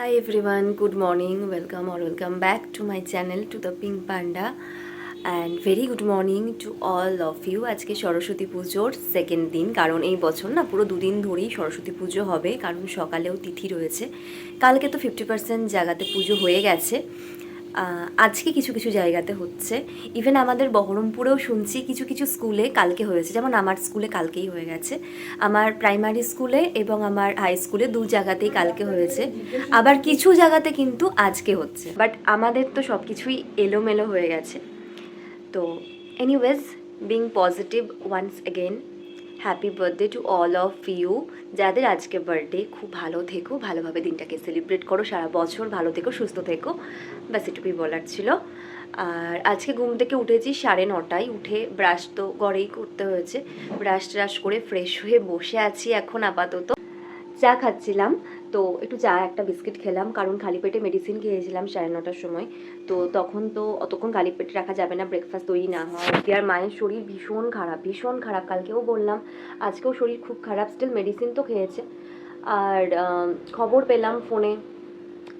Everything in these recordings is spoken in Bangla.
Hi everyone good morning welcome or welcome back to my channel to the pink panda and very good morning to all of you আজকে সরস্বতী পুজোর সেকেন্ড দিন, কারণ এই বছর না পুরো দুদিন ধরেই সরস্বতী পুজো হবে, কারণ সকালেও তিথি রয়েছে। কালকে তো ফিফটি পার্সেন্ট জায়গাতে পুজো হয়ে গেছে। আজকে কিছু কিছু জায়গাতে হচ্ছে। ইভেন আমাদের বহরমপুরেও শুনছি কিছু কিছু স্কুলে কালকে হয়েছে। যেমন আমার স্কুলে কালকেই হয়ে গেছে। আমার প্রাইমারি স্কুলে এবং আমার হাই স্কুলে দু জায়গাতেই কালকে হয়েছে। আবার কিছু জায়গাতে কিন্তু আজকে হচ্ছে। বাট আমাদের তো সব কিছুই এলোমেলো হয়ে গেছে। তো anyways being positive once again happy birthday to all of you যাদের আজকে বার্থডে খুব ভালো থেকো, ভালোভাবে দিনটাকে সেলিব্রেট করো, সারা বছর ভালো থেকো, সুস্থ থেকো। ব্যাস, এটুকুই বলার ছিল। আর আজকে ঘুম থেকে উঠেছি সাড়ে নটায়, উঠে ব্রাশ তো গড়েই করতে হয়েছে। ব্রাশ ট্রাশ করে ফ্রেশ হয়ে বসে আছি এখন আপাতত। চা খাচ্ছিলাম। তো একটু চা, একটা বিস্কিট খেলাম, কারণ খালি পেটে মেডিসিন খেয়েছিলাম সাড়ে নটার সময়। তো তখন তো অতক্ষণ খালি পেটে রাখা যাবে না ব্রেকফাস্ট তৈরি না হয়। আর মায়ের শরীর ভীষণ খারাপ ভীষণ খারাপ, কালকেও বললাম, আজকেও শরীর খুব খারাপ স্টিল মেডিসিন তো খেয়েছে। আর খবর পেলাম ফোনে,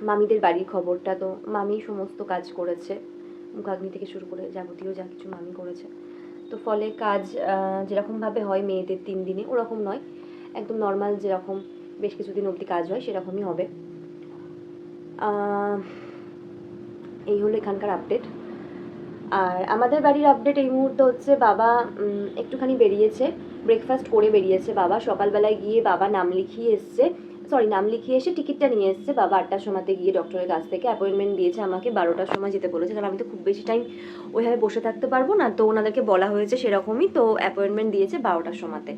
মামিদের বাড়ির খবরটা তো, মামি সমস্ত কাজ করেছে। মুখাগ্নি থেকে শুরু করে যাবতীয় যা কিছু মামি করেছে। তো ফলে কাজ যেরকমভাবে হয় মেয়েদের তিন দিনে, ওরকম নয়। একদম নর্মাল যেরকম বেশ কিছুদিন অবধি কাজ হয়, সেরকমই হবে। এই হলো এখানকার আপডেট আর আমাদের বাড়ির আপডেট এই মুহূর্তে হচ্ছে বাবা একটুখানি বেরিয়েছে ব্রেকফাস্ট করে বেরিয়েছে বাবা। সকালবেলায় গিয়ে বাবা নাম লিখিয়ে এসছে সরি নাম লিখিয়ে এসে টিকিটটা নিয়ে এসছে। বাবা আটটার সময়তে গিয়ে ডক্টরের কাছ থেকে অ্যাপয়েন্টমেন্ট দিয়েছে আমাকে, বারোটার সময় যেতে বলেছে। কারণ আমি তো খুব বেশি টাইম ওইভাবে বসে থাকতে পারব না। তো ওনাদেরকে বলা হয়েছে সেরকমই, তো অ্যাপয়েন্টমেন্ট দিয়েছে বারোটার সময়তে।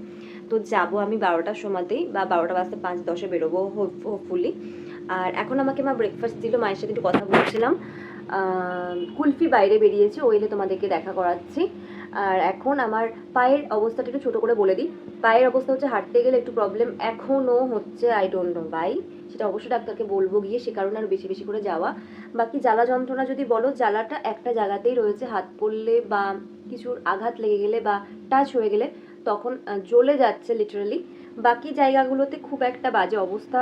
তো যাব আমি বারোটার সময়তেই বা বারোটা বাজতে পাঁচ দশে বেরোবো হোপফুলি আর এখন আমাকে মা ব্রেকফাস্ট দিল, মায়ের সাথে একটু কথা বলছিলাম। কুলফি বাইরে বেরিয়েছে ওইলে তোমাদেরকে দেখা করাচ্ছি। আর এখন আমার পায়ের অবস্থাটা একটু ছোটো করে বলে দিই। পায়ের অবস্থা হচ্ছে হাঁটতে গেলে একটু প্রবলেম এখনও হচ্ছে আই ডোন্ট নো বাই সেটা অবশ্যই ডাক্তারকে বলব গিয়ে, সে কারণে আরও বেশি বেশি করে যাওয়া। বাকি জ্বালা যন্ত্রণা যদি বলো, জ্বালাটা একটা জায়গাতেই রয়েছে। হাত পড়লে বা কিছুর আঘাত লেগে গেলে বা টাচ হয়ে গেলে তখন জ্বলে যাচ্ছে লিটারালি বাকি জায়গাগুলোতে খুব একটা বাজে অবস্থা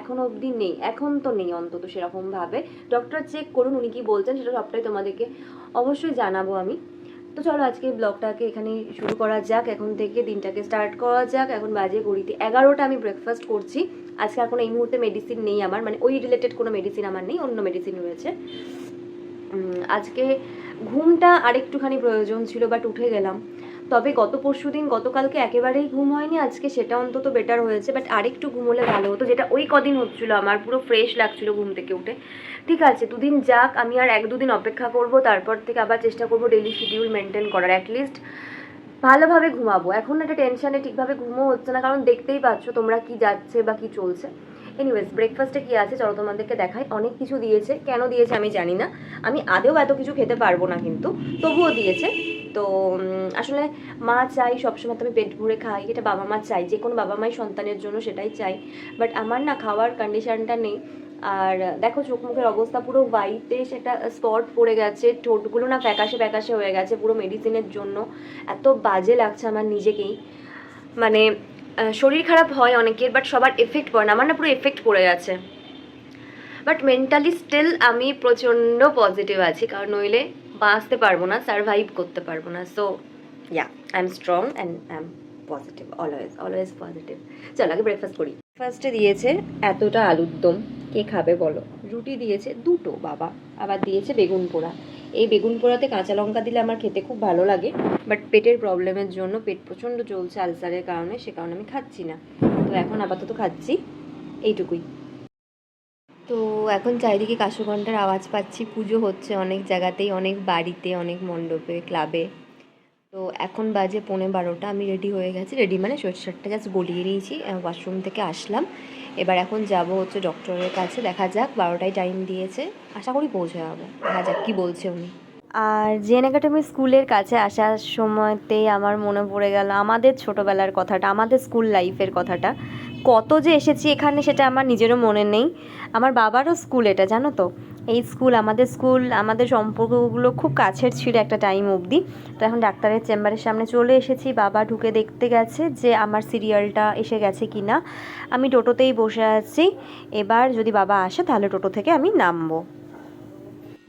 এখনও অবধি নেই। এখন তো নেই অন্তত সেরকমভাবে। ডক্টর চেক করুন, উনি কি বলছেন সেটা সবটাই তোমাদেরকে অবশ্যই জানাব আমি। তো চলো আজকে ব্লগটাকে এখানে শুরু করা যাক। এখন থেকে দিনটাকে স্টার্ট করা যাক। এখন বাজে ঘড়িতে এগারোটা, আমি ব্রেকফাস্ট করছি। আজকে আর কোনো এই মুহূর্তে মেডিসিন নেই আমার। মানে ওই রিলেটেড কোনো মেডিসিন আমার নেই, অন্য মেডিসিন রয়েছে। আজকে ঘুমটা আরেকটুখানি প্রয়োজন ছিল বাট উঠে গেলাম। তবে গত পরশু দিন গতকালকে একেবারেই ঘুম হয়নি, আজকে সেটা অন্তত বেটার হয়েছে বাট আরেকটু ঘুম হলে ভালো হতো, যেটা ওই কদিন হচ্ছিল আমার, পুরো ফ্রেশ লাগছিল ঘুম থেকে উঠে। ঠিক আছে, দুদিন যাক, আমি আর এক দুদিন অপেক্ষা করব, তারপর থেকে আবার চেষ্টা করব ডেলি শিডিউল মেনটেন করার অ্যাটলিস্ট ভালোভাবে ঘুমাবো। এখন একটা টেনশানে ঠিকভাবে ঘুমও হচ্ছে না, কারণ দেখতেই পাচ্ছ তোমরা কি যাচ্ছে বা কি চলছে। এনিওয়েজ ব্রেকফাস্টে কী আছে? চলো তোমাদেরকে দেখাই। অনেক কিছু দিয়েছে। কেন দিয়েছে আমি জানি না। আমি আদেও এত কিছু খেতে পারব না কিন্তু। তবুও দিয়েছে। তো আসলে মা চাই, সবসময় তো আমি পেট ভরে খাই। এটা বাবা মা চাই। যে কোনো বাবা মাই সন্তানের জন্য সেটাই চাই। বাট আমার না খাওয়ার কন্ডিশনটা নেই। আর দেখো চোখ মুখের অবস্থা পুরো হোয়াইটে সেটা স্পট পড়ে গেছে। ঠোঁটগুলো না ফ্যাকাশে ফ্যাকাশে হয়ে গেছে পুরো মেডিসিনের জন্য। এত বাজে লাগছে আমার নিজেকেই। মানে শরীর খারাপ হয় অনেকের বাট সবার এফেক্ট পড়ে না। আমার না পুরো এফেক্ট পড়ে গেছে। বাট মেন্টালি স্টিল আমি প্রচণ্ড পজিটিভ আছি, কারণ নইলে বাঁচতে পারব না সার্ভাইভ করতে পারব না। So yeah I am strong and I am positive always always positive চল, আগে ব্রেকফাস্ট করি। ফার্স্টে দিয়েছে এতটা আলুর দম। কে খাবে বলো? রুটি দিয়েছে দুটো বাবা। আবার দিয়েছে বেগুন পোড়া। এই বেগুন পোড়াতে কাঁচা লঙ্কা দিলে আমার খেতে খুব ভালো লাগে বাট পেটের প্রবলেমের জন্য পেট প্রচণ্ড চলছে আলসারের কারণে, সে কারণে আমি খাচ্ছি না। তো এখন আপাতত খাচ্ছি, এইটুকুই। তো এখন চারিদিকে কাশুঘণ্টার আওয়াজ পাচ্ছি, পুজো হচ্ছে অনেক জায়গাতেই, অনেক বাড়িতে, অনেক মণ্ডপে, ক্লাবে। তো এখন বাজে পৌনে বারোটা, আমি রেডি হয়ে গেছি। রেডি মানে শরীরটা জাস্ট গলিয়ে দিয়েছি ওয়াশরুম থেকে আসলাম। এবার এখন যাব হচ্ছে ডক্টরের কাছে, দেখা যাক বারোটায় টাইম দিয়েছে। আশা করি পৌঁছে যাব দেখা যাক কী বলছে উনি। আর জেন একাডেমি স্কুলের কাছে আসার সময়তেই আমার মনে পড়ে গেল আমাদের ছোটোবেলার কথাটা, আমাদের স্কুল লাইফের কথাটা। কত যে এসেছি এখানে সেটা আমার নিজেরও মনে নেই। আমার বাবারও স্কুল এটা, জানো তো? এই স্কুল, আমাদের স্কুল, আমাদের সম্পর্কগুলো খুব কাছের ছিল একটা টাইম অবধি। তো এখন ডাক্তারের চেম্বারের সামনে চলে এসেছি, বাবা ঢুকে দেখতে গেছে যে আমার সিরিয়ালটা এসে গেছে কি না আমি টোটোতেই বসে আছি, এবার যদি বাবা আসে তাহলে টোটো থেকে আমি নামবো।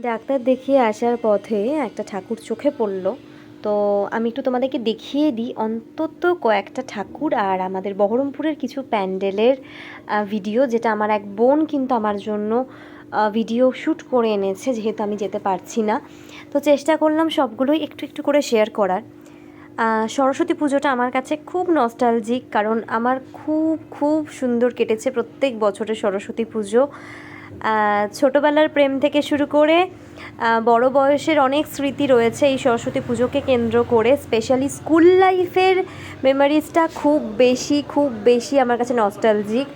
ডাক্তার দেখিয়ে আসার পথে একটা ঠাকুর চোখে পড়ল। তো আমি একটু তোমাদেরকে দেখিয়ে দিই, অন্তত কয়েকটা ঠাকুর আর আমাদের বহরমপুরের কিছু প্যান্ডেলের ভিডিও যেটা আমার এক বোন কিন্তু আমার জন্য ভিডিও শ্যুট করে এনেছে, যেহেতু আমি যেতে পারছি না। তো চেষ্টা করলাম সবগুলোই একটু একটু করে শেয়ার করার। সরস্বতী পুজোটা আমার কাছে খুব নস্টালজিক কারণ আমার খুব খুব সুন্দর কেটেছে প্রত্যেক বছরের সরস্বতী পুজো। ছোটোবেলার প্রেম থেকে শুরু করে বড় বয়সের অনেক স্মৃতি রয়েছে এই সরস্বতী পুজোকে কেন্দ্র করে। স্পেশালি স্কুল লাইফের মেমোরিজটা খুব বেশি খুব বেশি আমার কাছে নস্টালজিক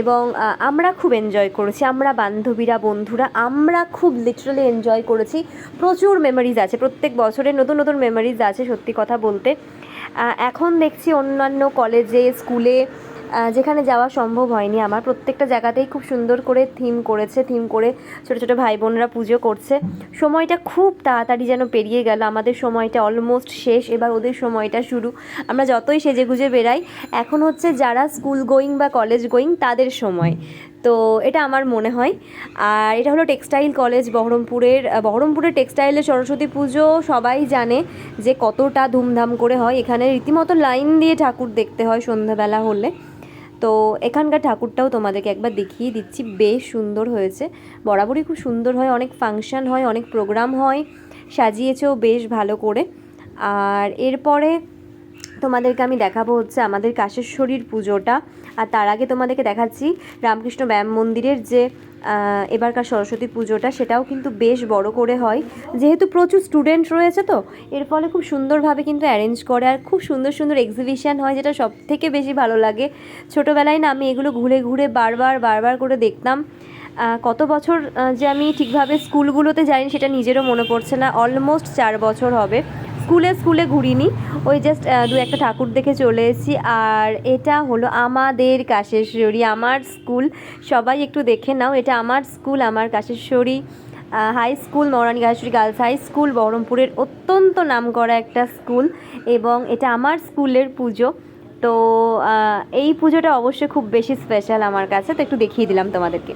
এবং আমরা খুব এনজয় করেছি, আমরা বান্ধবীরা, বন্ধুরা, আমরা খুব লিটারালি এনজয় করেছি। প্রচুর মেমোরিজ আছে, প্রত্যেক বছরে নতুন নতুন মেমোরিজ আছে, সত্যি কথা বলতে। এখন দেখছি অন্যান্য কলেজে স্কুলে যেখানে যাওয়া সম্ভব হয়নি আমার। প্রত্যেকটা জায়গাতেই খুব সুন্দর করে থিম করেছে থিম করে ছোটো ছোটো ভাই বোনরা পুজো করছে। সময়টা খুব তাড়াতাড়ি যেন পেরিয়ে গেল। আমাদের সময়টা অলমোস্ট শেষ, এবার ওদের সময়টা শুরু। আমরা যতই সেজে গুজে বেরাই এখন হচ্ছে যারা স্কুল গোয়িং বা কলেজ গোয়িং তাদের সময়। তো এটা আমার মনে হয়। আর এটা হলো টেক্সটাইল কলেজ বহরমপুরের বহরমপুরের টেক্সটাইলের সরস্বতী পুজো সবাই জানে যে কতটা ধুমধাম করে হয়। এখানে রীতিমতো লাইন দিয়ে ঠাকুর দেখতে হয় সন্ধ্যাবেলা হলে। তো এখানকার ঠাকুরটাও তোমাদেরকে একবার দেখিয়ে দিচ্ছি, বেশ সুন্দর হয়েছে। বরাবরই খুব সুন্দর হয়, অনেক ফাংশান হয়, অনেক প্রোগ্রাম হয়, সাজিয়েছেও বেশ ভালো করে। আর এরপরে তোমাদেরকে আমি দেখাবো হচ্ছে আমাদের কাশেশ্বরীর পুজোটা। আর তার আগে তোমাদেরকে দেখাচ্ছি রামকৃষ্ণ ব্যায়াম মন্দিরের যে এবারকার সরস্বতী পুজোটা, সেটাও কিন্তু বেশ বড় করে হয়। যেহেতু প্রচুর স্টুডেন্ট রয়েছে তো, এর ফলে খুব সুন্দরভাবে কিন্তু অ্যারেঞ্জ করে আর খুব সুন্দর সুন্দর এক্সিবিশান হয়, যেটা সব থেকে বেশি ভালো লাগে। ছোটোবেলায় না আমি এগুলো ঘুরে ঘুরে বারবার বারবার করে দেখতাম। কত বছর যে আমি ঠিকভাবে স্কুলগুলোতে যাইনি, সেটা নিজেরও মনে পড়ছে না। অলমোস্ট চার বছর হবে। স্কুলে স্কুলে ঘুরিনি। ওই জাস্ট দু একটা ঠাকুর দেখে চলে এসেছি। আর এটা হলো আমাদের কাশেশ্বরী, আমার স্কুল। সবাই একটু দেখে নাও, এটা আমার স্কুল, আমার Kasheswari. High school Maharani Kasheswari girls high school বহরমপুরের অত্যন্ত নামকরা একটা স্কুল এবং এটা আমার স্কুলের পুজো। তো এই পুজোটা অবশ্যই খুব বেশি স্পেশাল আমার কাছে, তো একটু দেখিয়ে দিলাম তোমাদেরকে।